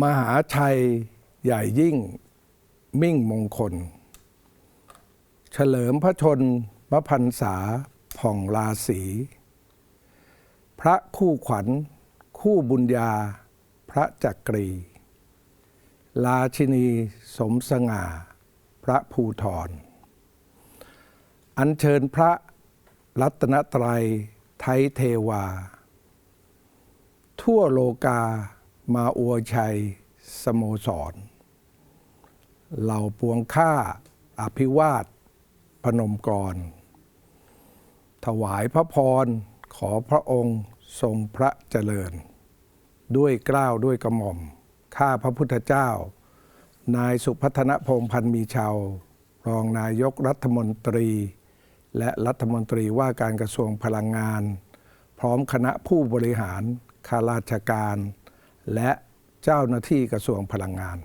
มหาชัยใหญ่ยิ่งมิ่งมงคล เฉลิมพระชนมพันษาผ่องราศีพระคู่ขวัญ คู่บุญญา พระจักรี ราชินีสมสง่า พระภูทรอัญเชิญพระรัตนตรัยไทยเทวา ทั่วโลกา มาอวยชัยสโมสร เหล่าปวงข้าอภิวาทพนมกร ถวายพระพรขอพระองค์ทรงพระเจริญ ด้วยเกล้าวด้วยกระหม่อม ข้าพระพุทธเจ้า นายสุพัฒนพงพันธ์มีชาว รองนายกรัฐมนตรี และรัฐมนตรีว่าการกระทรวงพลังงาน พร้อมคณะผู้บริหารข้าราชการ และเจ้าหน้าที่กระทรวงพลังงาน